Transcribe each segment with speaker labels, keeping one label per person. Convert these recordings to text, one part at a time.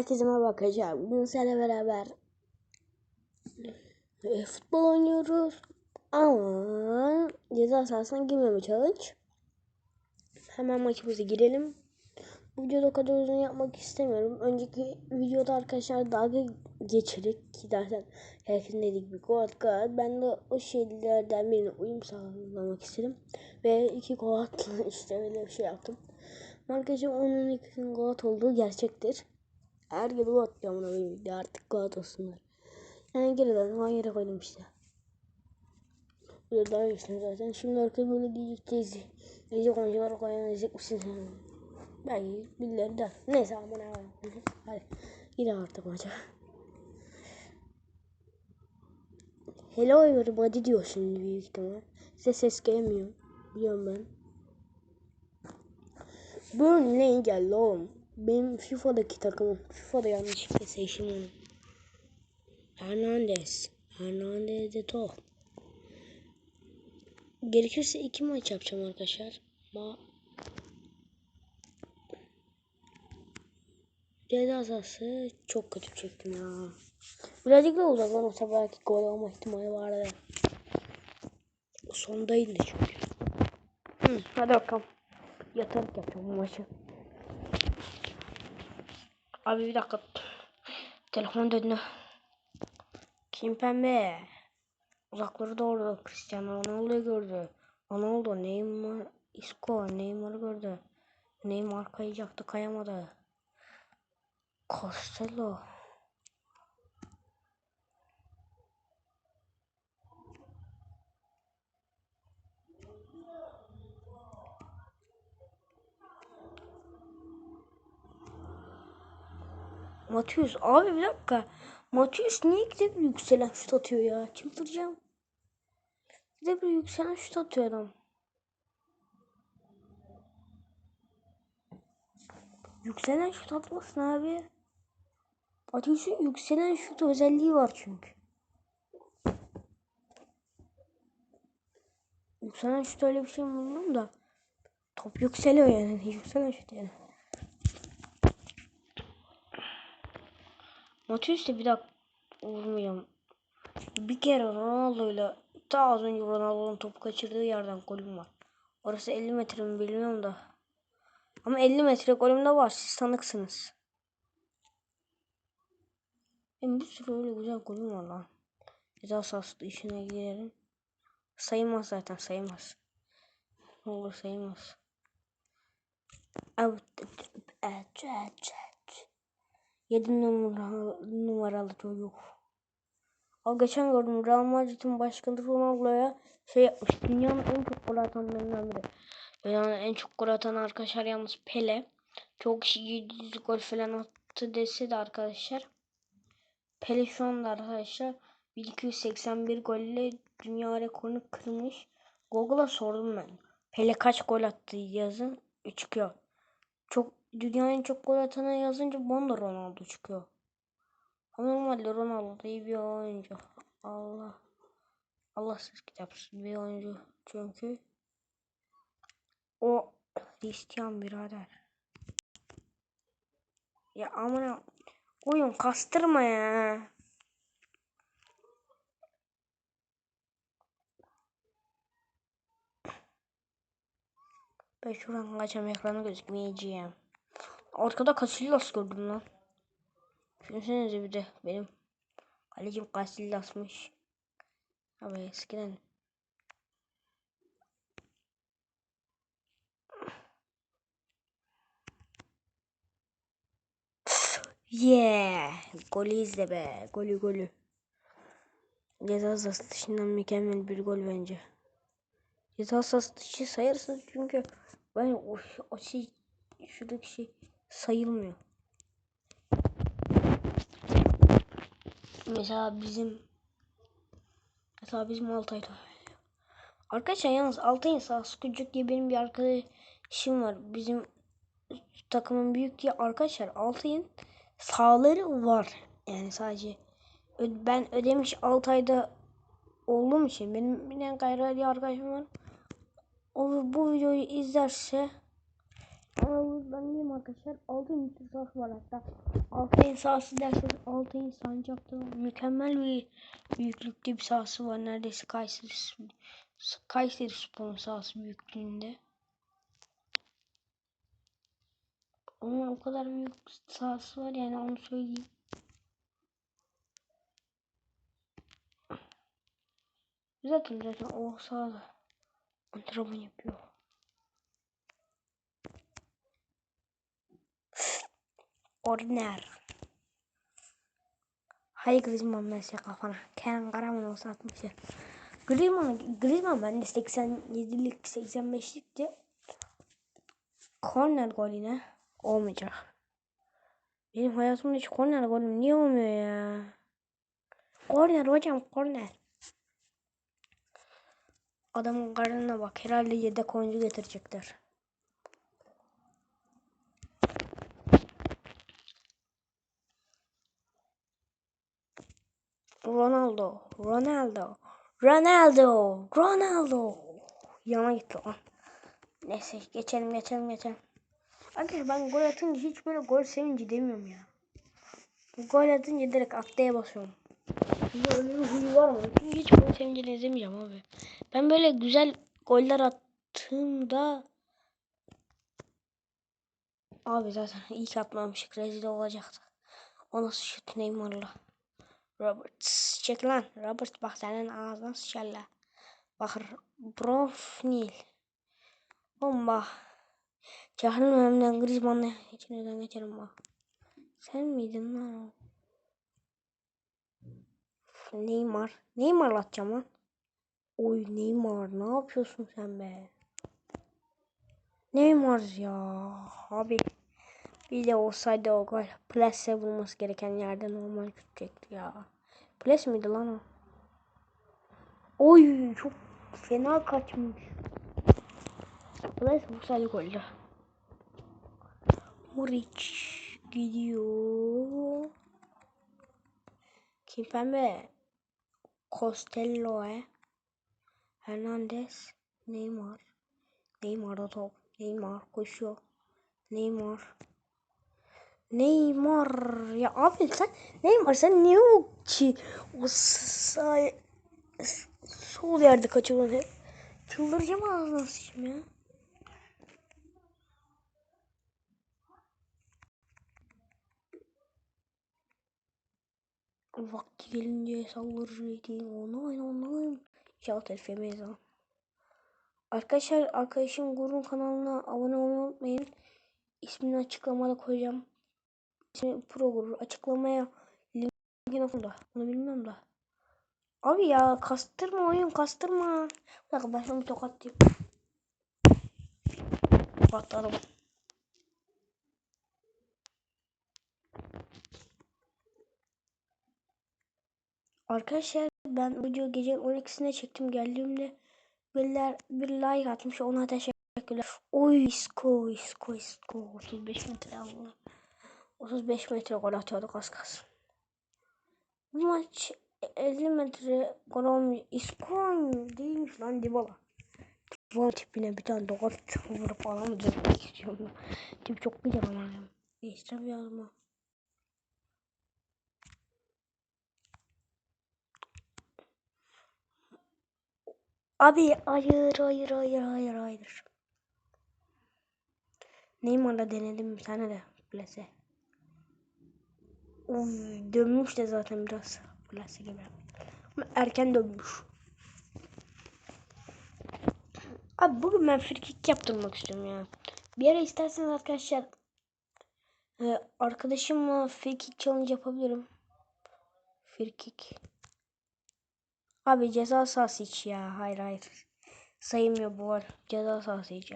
Speaker 1: Herkese arkadaşlar. Bugün seninle beraber e, futbol oynuyoruz. Ama ceza sahasına girmeme challenge. Hemen maçımıza girelim. Bu videoda o kadar uzun yapmak istemiyorum. Önceki videoda arkadaşlar dalga geçerek ki zaten herkesin dediği gibi gol gol. Ben de o şeylerden birine uyum sağlamak istedim. Ve iki gol işte öyle bir şey yaptım. Arkadaşlar onun ikisinin gol olduğu gerçektir. Her gün gol atıyor amına koyayım artık gol olsunlar. Yani geri döndüm aynı yere koydum işte. Böyle daha iyisini zaten. Şimdi herkes böyle diyecek teyze. Diyecek oyuncuları koyamayacak mısın sen? Belki birileri der. Neyse amına koyayım. Hadi yine artık maça. Hello everybody diyor şimdi büyük ihtimal. Size ses gelmiyor. Biliyorum ben. Burnley geldi oğlum. Benim FIFA'daki takımım. FIFA'da yanlışlıkla seçtim. Hernandez. Hernandez de top. Gerekirse iki maç yapacağım arkadaşlar. Ama ceza sahası çok kötü çektim ya. Birazcık da uzaklanırsa belki gol olma ihtimali vardı. Sondaydı çünkü. Hı, hadi bakalım. Yatarak yapacağım bu maçı. Abi bir dakika. Telefon döndü. Kim pembe? Uzakları doğru. Cristiano Ronaldo'yu gördü. Ronaldo, Neymar, Isco, Neymar'ı gördü. Neymar kayacaktı, kayamadı. Costello. Matius abi bir dakika. Matius niye gidip yükselen şut atıyor ya? Çıldıracağım. Gidip yükselen şut atıyor adam. Yükselen şut atmasın abi. Matius'un yükselen şut özelliği var çünkü. Yükselen şut öyle bir şey mi da. Top yükseliyor yani. Yükselen şut yani. İşte bir dakika vurmayacağım. Bir kere Ronaldo'yla ta az önce Ronaldo'nun topu kaçırdığı yerden golüm var. Orası 50 metre mi bilmiyorum da. Ama 50 metre golüm de var. Siz tanıksınız. Benim bir sürü öyle güzel golüm var lan. Ceza sahası işine girelim. Sayılmaz zaten sayılmaz. Ne olur sayılmaz. Evet. Evet. Evet. 7 numaralı, numaralı çocuk. O geçen gördüm Real Madrid'in başkanı Ronaldo'ya şey yapmış. Dünyanın en çok gol atanlarından biri. Dünyanın en çok gol atan arkadaşlar yalnız Pele. Çok kişi 700 gol falan attı dese de arkadaşlar. Pele şu anda arkadaşlar 1281 golle dünya rekorunu kırmış. Google'a sordum ben. Pele kaç gol attı yazın. Çıkıyor. Çok dünyanın çok gol atana yazınca bana Ronaldo çıkıyor. Ama normalde Ronaldo iyi bir oyuncu. Allah. Allah siz kitapsız bir oyuncu. Çünkü o Hristiyan birader. Ya amına oyun kastırma ya. Ben şuradan kaçam ekranı gözükmeyeceğim. Arkada Casillas gördüm lan. Düşünsenize bir de benim kalecim Casillas'mış. Abi eskiden. Yeah. Golü izle be. Golü golü. Ceza sahası dışından mükemmel bir gol bence. Ceza sahası dışı sayarsanız çünkü ben o, o şey şuradaki şey sayılmıyor. Mesela bizim mesela bizim Altay'da Arkadaşlar yalnız Altay'ın sağ Sukucuk diye benim bir arkadaşım var. Bizim takımın büyük diye arkadaşlar Altay'ın sağları var. Yani sadece ben ödemiş Altay'da olduğum için benim bir gayri arkadaşım var. O bu videoyu izlerse diyeyim arkadaşlar. Altın sahası var hatta. Altın sahası derseniz Altın Sancak'ta mükemmel bir büyüklükte bir sahası var. Neredeyse Kayseri, Kayseri Spor'un sahası büyüklüğünde. Ama o kadar büyük sahası var yani onu söyleyeyim. Zaten zaten o sahada antrenman yapıyor. Ordiner. Hay Griezmann mesela kafana. Kenan Karaman olsa atmışlar. Griezmann, Griezmann bende 87'lik 85'likti. Korner golüne olmayacak. Benim hayatımda hiç korner golüm niye olmuyor ya? Korner hocam korner. Adamın karnına bak. Herhalde yedek oyuncu getirecekler. Ronaldo, Ronaldo, Ronaldo. Yana gitti lan. Neyse geçelim geçelim geçelim. Arkadaşlar ben gol atınca hiç böyle gol sevinci demiyorum ya. Gol atınca direkt atlaya basıyorum. Böyle bir huyu var mı? Hiç gol sevinci de izlemeyeceğim abi. Ben böyle güzel goller attığımda Abi zaten ilk atmamışık rezil olacaktı. O nasıl şut Neymar'la. Roberts çek lan. Roberts bak senin ağzına sıçarlar. Bak Brofnil. Bomba. Cahilin önümden Griezmann'la içinden geçelim bak. Sen miydin lan o? Neymar. Neymar atacağım lan. Oy Neymar ne yapıyorsun sen be? Neymar ya abi. Bir de olsaydı o gol. Plase bulması gereken yerde normal tutacak ya. Ples miydi lan o? Oy çok fena kaçmış. Ples bulsaydı goldü. Muric gidiyor. Kim pembe? Costello e. Hernandez. Neymar. Neymar'da top. Neymar koşuyor. Neymar. Neymar. Ya abi sen Neymar sen niye o ki o sağ sol yerde kaçıyorsun hep? Çıldıracağım ağzına sıçayım ya. Vakti gelince sallar rating online online. Yemeyiz ha. Arkadaşlar arkadaşım Gurun kanalına abone olmayı unutmayın. İsmini açıklamada koyacağım. İsmi Pro Gurur. Açıklamaya linkin altında. Bunu bilmiyorum da. Abi ya kastırma oyun kastırma. Bir dakika ben şunu tokatlayayım. Tokatlarım. Arkadaşlar ben video gece 12'sine çektim geldiğimde Biriler bir like atmış ona teşekkürler. Oy isko isko isko 35 metre Allah. 35 metre gol atıyorduk az kalsın. Bu maç 50 metre gol olmuş. İsko değilmiş lan Dybala. Dybala tipine bir tane dokat vurup adamı dövmek istiyorum. Tip çok güzel ama. Değiştirem yazma. Abi hayır hayır hayır hayır hayır. Neymar'la denedim bir tane de plase. Uf, dönmüş de zaten biraz plase gibi. Ama erken dönmüş. Abi bugün ben frikik yaptırmak istiyorum ya. Bir ara isterseniz arkadaşlar e, arkadaşımla frikik challenge yapabilirim. Frikik. Abi ceza sahası hiç ya. Hayır hayır. Sayılmıyor bu var. Ceza sahası hiç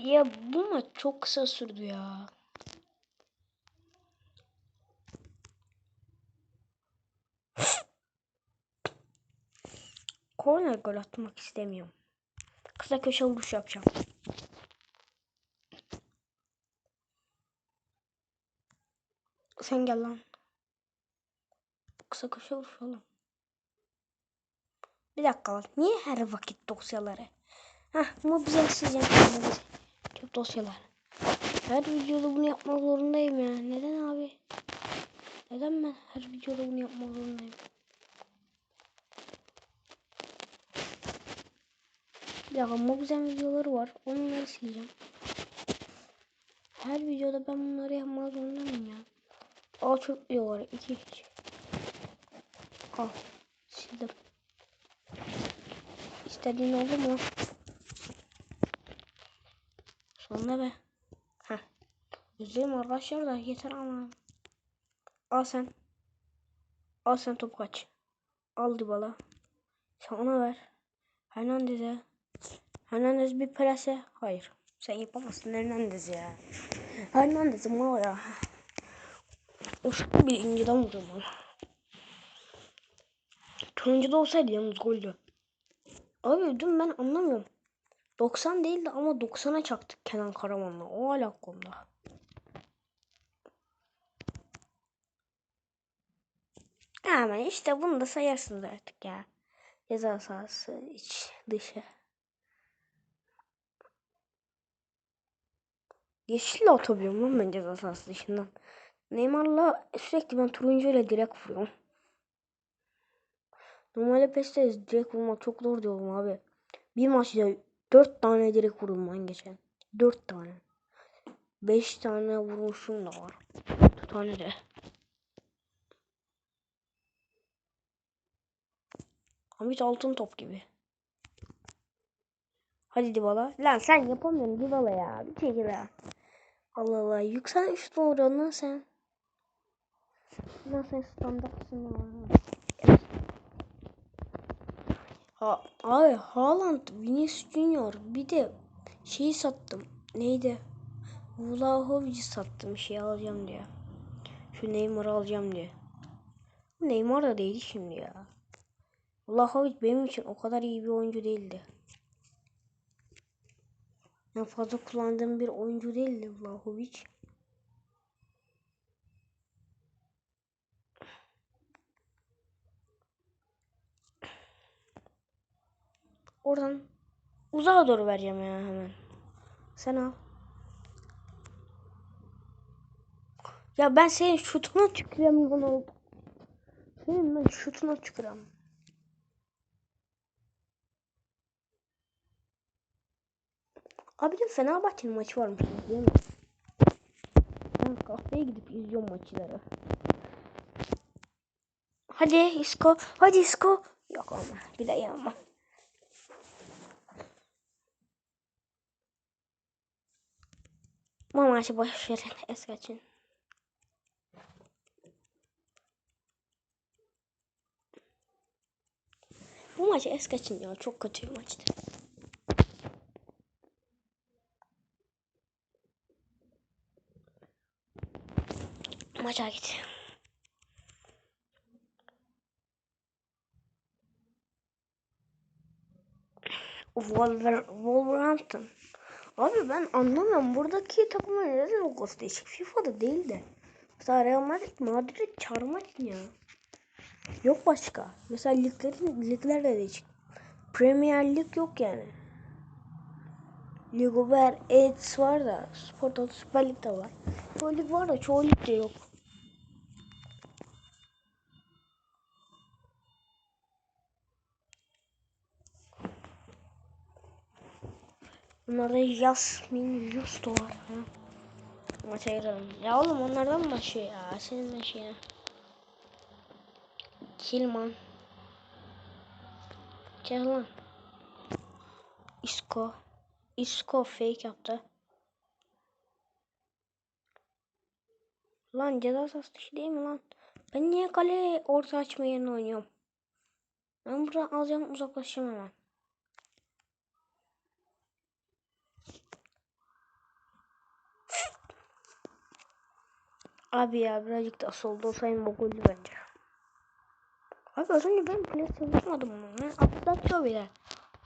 Speaker 1: ya. Bu maç çok kısa sürdü ya. Korner gol atmak istemiyorum. Kısa köşe vuruş yapacağım. Sen gel lan. Kısa köşe vuruş oğlum. Bir dakika. Niye her vakit dosyaları? Hah bu bize sileceğim. Tüm dosyalar. Her videoda bunu yapmak zorundayım ya. Neden abi? Neden ben her videoda bunu yapmak zorundayım? Bir dakika Mobzen videoları var. Onları sileceğim. Her videoda ben bunları yapmak zorundayım ya. Al çok iyi var. İki hiç. Al. Sildim. İstediğin oldu mu? Sonunda be. Heh. Üzülüm arkadaşlar da yeter ama. Al sen. Al sen topu kaç. Al Dybala. Sen ona ver. Hernandez'e. Hernandez bir prese. Hayır. Sen yapamazsın Hernandez ya. Hernandez mal ya. Şut bir inciden vurdu bana. Turuncuda olsaydı yalnız goldü. Abi dün ben anlamıyorum. 90 değildi ama 90'a çaktık Kenan Karaman'la. O hala konuda. Ama işte bunu da sayarsınız artık ya. Ceza sahası iç dışı. Yeşille atabiliyorum lan ben ceza sahası dışından. Neymar'la sürekli ben turuncuyla direkt vuruyorum. Normalde PES'te direkt vurmak çok zor diyorum abi. Bir maçta 4 tane direkt vurdum ben geçen. 4 tane. 5 tane vurmuşum da var. 4 tane de. Hamit altın top gibi. Hadi Dybala. Lan sen yapamıyorsun Dybala ya. Bir çekil ya. Allah Allah. Yüksel vuruyorsun lan sen. Sen standartsın lan. Ha, abi Haaland, Vinicius Junior bir de şeyi sattım. Neydi? Vlahovic'i sattım şey alacağım diye. Şu Neymar'ı alacağım diye. Neymar da değil şimdi ya. Vlahovic benim için o kadar iyi bir oyuncu değildi. En fazla kullandığım bir oyuncu değildi Vlahovic. Oradan uzağa doğru vereceğim ya hemen. Sen al. Ya ben senin şutuna tüküreyim bunu. Senin ben şutuna tüküreyim. Abi de Fenerbahçe'nin maçı varmış değil mi? Ben kahveye gidip izliyorum maçları. Hadi Isco. Hadi Isco. Yok ama bir de yapma. Bu maçı boş verin es geçin. Bu maçı es geçin ya çok kötü bir maçtı. Maça git. Wolver Wolverhampton. Abi ben anlamıyorum. Buradaki takımlar neden logosu değişik? FIFA'da değil de. Mesela Real Madrid, Madrid çarmak ya. Yok başka. Mesela liglerin, ligler de değişik. Premier Lig yok yani. Ligover, Aids var da. Spor Toto Süper Lig de var. Çoğu lig var da çoğu lig de yok. Bunlarda Yasmin Justo var. Ha? Maça girelim. Ya oğlum onlardan mı başlıyor ya? Senin de şey. Kilman. Gel lan. Isco. Isco fake yaptı. Lan ceza sahası dışı değil mi lan? Ben niye kale orta açma yerine oynuyorum? Ben buradan alacağım uzaklaşacağım hemen. Abi ya birazcık da solda olsaydım o gollü bence. Abi az önce ben pres çalışmadım onu. Ben atlatıyor bile.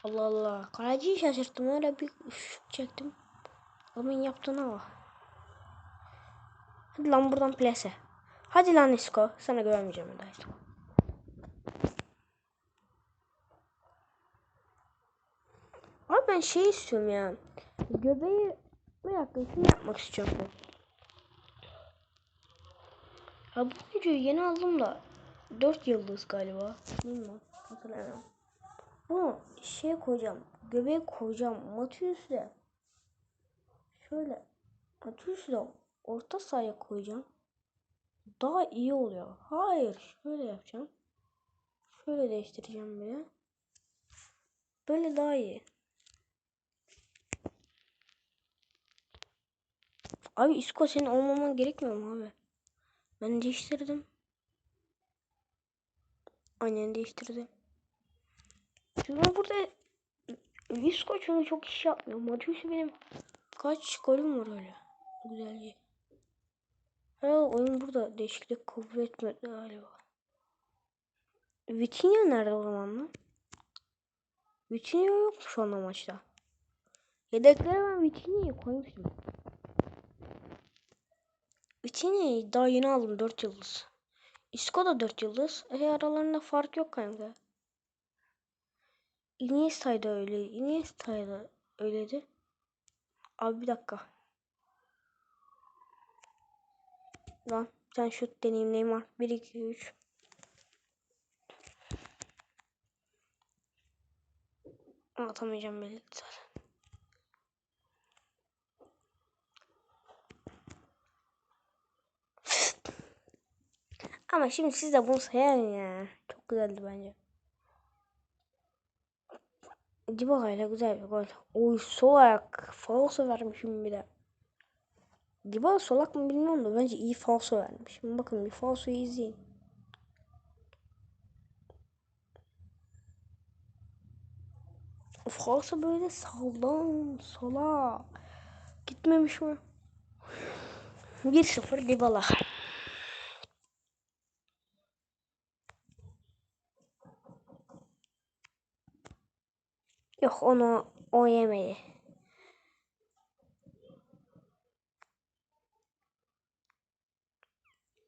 Speaker 1: Allah Allah. Kaleciyi şaşırttım. Öyle bir şut çektim. Adamın yaptığına bak. Hadi lan buradan plase. Hadi lan Isco. Sana güvenmeyeceğim daha işte. ben şey istiyorum ya. Göbeği dakika şunu yapmak istiyorum. Ha bu videoyu yeni aldım da 4 yıldız galiba. Mi? Hatırlamıyorum. Bunu şeye koyacağım. Göbeğe koyacağım. Matius'u da şöyle Matius'u da orta sahaya koyacağım. Daha iyi oluyor. Hayır. Şöyle yapacağım. Şöyle değiştireceğim bile. Böyle daha iyi. Abi Isko senin olmaman gerekmiyor mu abi? Ben değiştirdim. Aynen değiştirdim. Çünkü burada Isko çünkü çok iş yapmıyor. Maçusu benim kaç golüm var öyle. Güzelce. Herhalde oyun burada değişiklik kabul etmedi galiba. Vitinha nerede o zaman lan? Vitinha yok mu şu anda maçta? Yedeklere ben Vitinha'yı koymuştum. Vitinha'yı daha yeni aldım 4 yıldız. Isco da 4 yıldız. E aralarında fark yok kanka. Iniesta'yı da öyle. Iniesta'yı da öyleydi. Abi bir dakika. Lan sen şut deneyim Neymar. 1 2 3. Atamayacağım belli zaten. Ama şimdi siz de bunu sayın ya. Çok güzeldi bence. Dibala ile güzel bir gol. Oy sol ayak. Falso vermişim bir de. Dibala solak mı bilmiyorum da bence iyi falso vermiş. Bakın bir falsoyu izleyin. Falso böyle saldan sola gitmemiş mi? 1-0 Dybala. Yok onu o yemedi.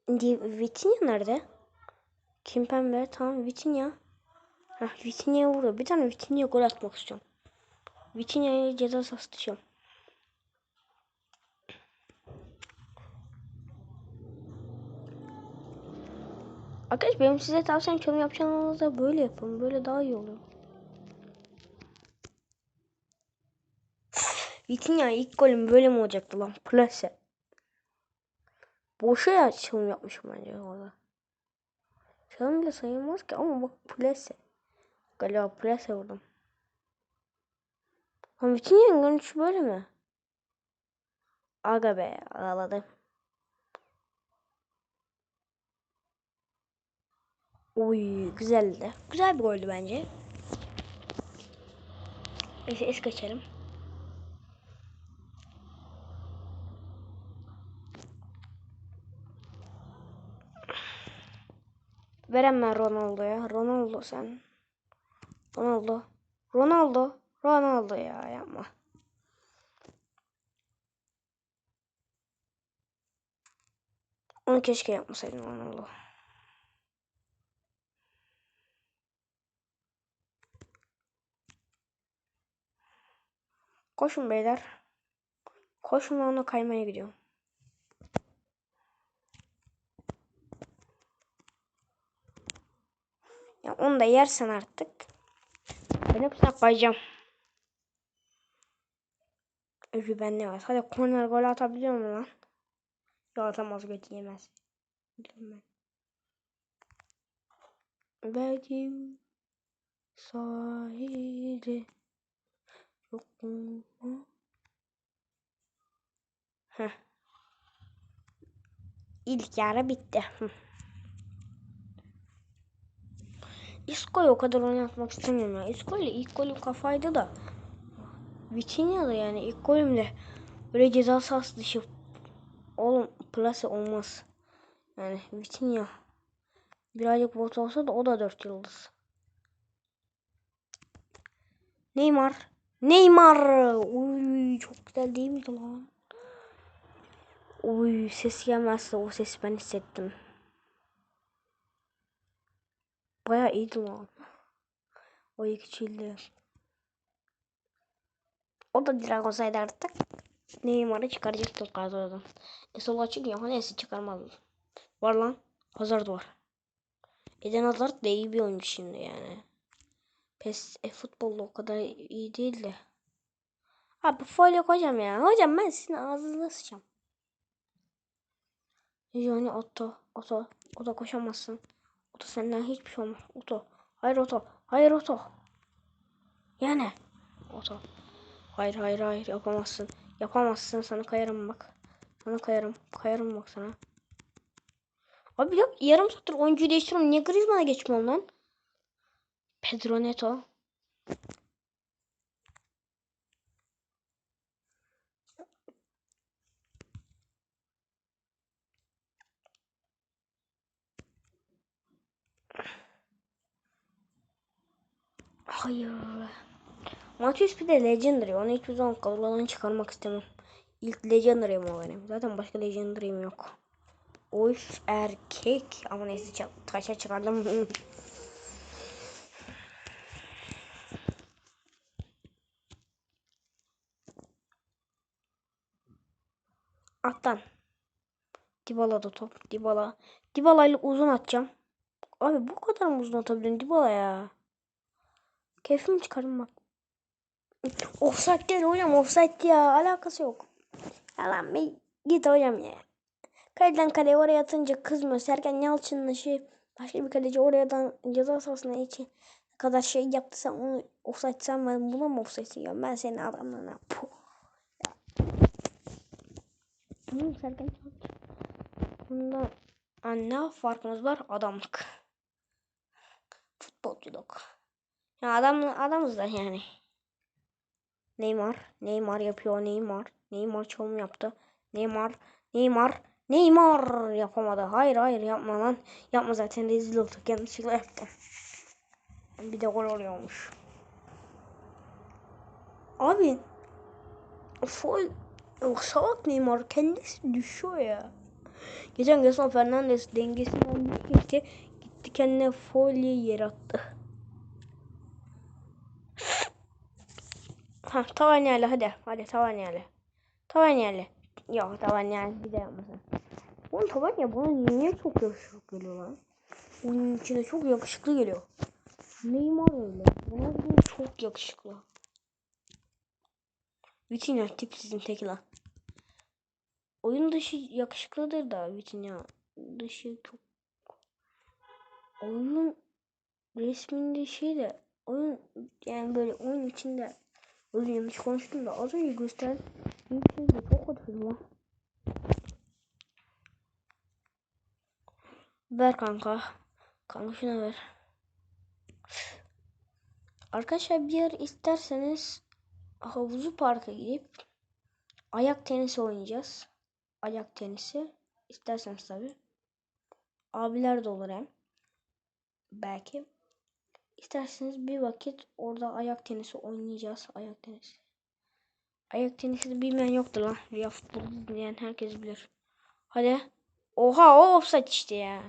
Speaker 1: Vitinha nerede? Kim pembe? Tamam Vitinha. Heh, Vitinha'ya vurdu. Bir tane Vitinha'ya gol atmak istiyorum. Vitinha'ya ceza sastıracağım. Arkadaş benim size tavsiyem çoğum yapacağınızda böyle yapın. Böyle daha iyi oluyor. Vitinha ilk golüm böyle mi olacaktı lan? Plase. Boşa ya çalım yapmışım bence orada. Çalım bile sayılmaz ki ama bak plase. Galiba plase vurdum. Lan Vitinha'nın görünüşü böyle mi? Aga be ağladım. Oy güzeldi. Güzel bir goldü bence. Neyse es geçelim. Verem ben Ronaldo'ya. Ronaldo sen. Ronaldo. Ronaldo. Ronaldo ya yapma. Onu keşke yapmasaydım Ronaldo. Koşun beyler. Koşun ona kaymaya gidiyorum. Onu da yersen artık. Ben hepsine koyacağım. Öfü ben ne var? Hadi korner gol atabiliyor mu lan? Yok atamaz götü yemez. Biliyorum ben. Benim sahili yok mu? Heh. İlk yarı bitti. Hı. Isco'yu o kadar oynatmak istemiyorum ya. Isco ile ilk golüm kafaydı da. Vitinha yani ilk golümde böyle ceza sahası dışı oğlum plase olmaz. Yani Vitinha birazcık bot olsa da o da 4 yıldız. Neymar. Neymar. Uy çok güzel değil miydi lan? Uy ses gelmezse o sesi ben hissettim. Baya iyiydi lan. O iki çildi. O da direkt olsaydı artık Neymar'ı çıkaracaktım kadrodan. E sol açık ya neyse çıkarmadım. Var lan. Hazard var. Eden Hazard da iyi bir oyuncu şimdi yani. PES e, futbolda o kadar iyi değil de. Abi foil yok hocam ya. Hocam ben sizin ağzınıza sıçacağım. Yani Otto, Otto, Otto koşamazsın. Otto senden hiçbir şey olmaz. Otto, hayır Otto, hayır Otto. Yani Otto. Hayır hayır hayır yapamazsın. Yapamazsın sana kayarım bak. Sana kayarım. Kayarım bak sana. Abi yok yarım saattir oyuncuyu değiştiriyorum. Niye Griezmann'a geçmiyorum lan? Pedro Neto. Hayır. Matius bir de Legendary. Onu hiçbir zaman kadrodan çıkarmak istemem. İlk Legendary'm o benim. Zaten başka Legendary'm yok. Oy erkek. Ama neyse taşa çıkardım. Attan. Dybala da top. Dybala. Dybala ile uzun atacağım. Abi bu kadar mı uzun atabilirim Dybala ya? Keyfimi çıkarım bak. Offside değil hocam offside ya. Alakası yok. Yalan bir git hocam ya. Kaleden kaleye oraya atınca kızmıyor. Sergen Yalçın'la şey başka bir kaleci oradan ceza sahasına için kadar şey yaptı sen onu offside ben buna mı offside diyorum ben senin adamlarına puh. Yalçın. Bunda ne farkımız var? Adamlık. Futbolculuk. Adam adamız da yani. Neymar. Neymar yapıyor. Neymar. Neymar çalım yaptı. Neymar. Neymar. Neymar yapamadı. Hayır hayır yapma lan. Yapma zaten rezil olduk. Yanlışlıkla yaptım. Bir de gol oluyormuş. Abi. Foul. Salak Neymar kendisi düşüyor ya. Geçen Gerson Fernandes dengesinden gitti. Gitti kendine folye yer Ha tavan yerle hadi. Hadi tavan yerle. Tavan yerle. Yok tavan yerle bir de yapmasın. Oğlum tavan ya bana niye çok yakışıklı geliyor lan? Onun içinde çok yakışıklı geliyor. Neymar öyle. Bana çok yakışıklı. Vitinha tipsizin teki lan. Oyun dışı yakışıklıdır da Vitinha dışı çok oyun resminde şey de oyun yani böyle oyun içinde öyle yanlış konuştum da az önce gösterdiğim şey de çok kötü lan. Ver kanka. Kanka şuna ver. Arkadaşlar bir yer isterseniz havuzu parka gidip ayak tenisi oynayacağız. Ayak tenisi. İsterseniz tabi. Abiler de olur hem. Belki. İsterseniz bir vakit orada ayak tenisi oynayacağız. Ayak tenisi. Ayak tenisi bilmeyen yoktur lan. Ya futbol diyen herkes bilir. Hadi. Oha o offside işte ya.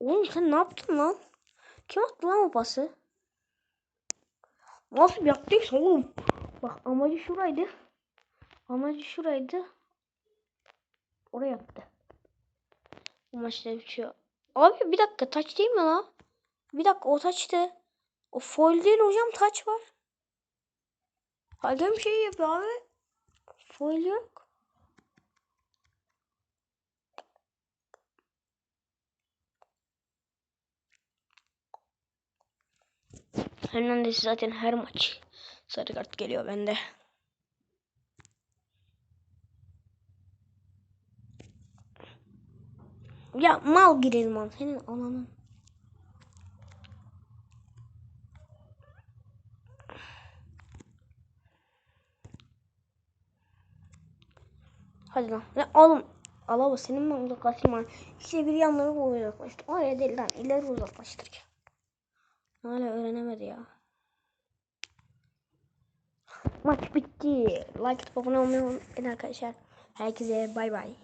Speaker 1: Oğlum sen ne yaptın lan? Kim attı lan o pası? Nasıl yaptıysa oğlum. Bak amacı şuraydı. Amacı şuraydı. Oraya yaptı. Bu maçta bir şey. Abi bir dakika taç değil mi lan? Bir dakika o taçtı. O foil değil hocam taç var. Hakem şey yapıyor abi. Foil yok. Hernandez zaten her maç sarı kart geliyor bende. Ya mal girelim senin ananın. Hadi lan. Ne oğlum. Alava senin mi uzaklaştırman? İşte bir yanları uzaklaştır. Oraya değil lan. İleri uzaklaştır. Hala öğrenemedi ya. Maç bitti. Like atıp abone olmayı unutmayın arkadaşlar. Herkese bay bay.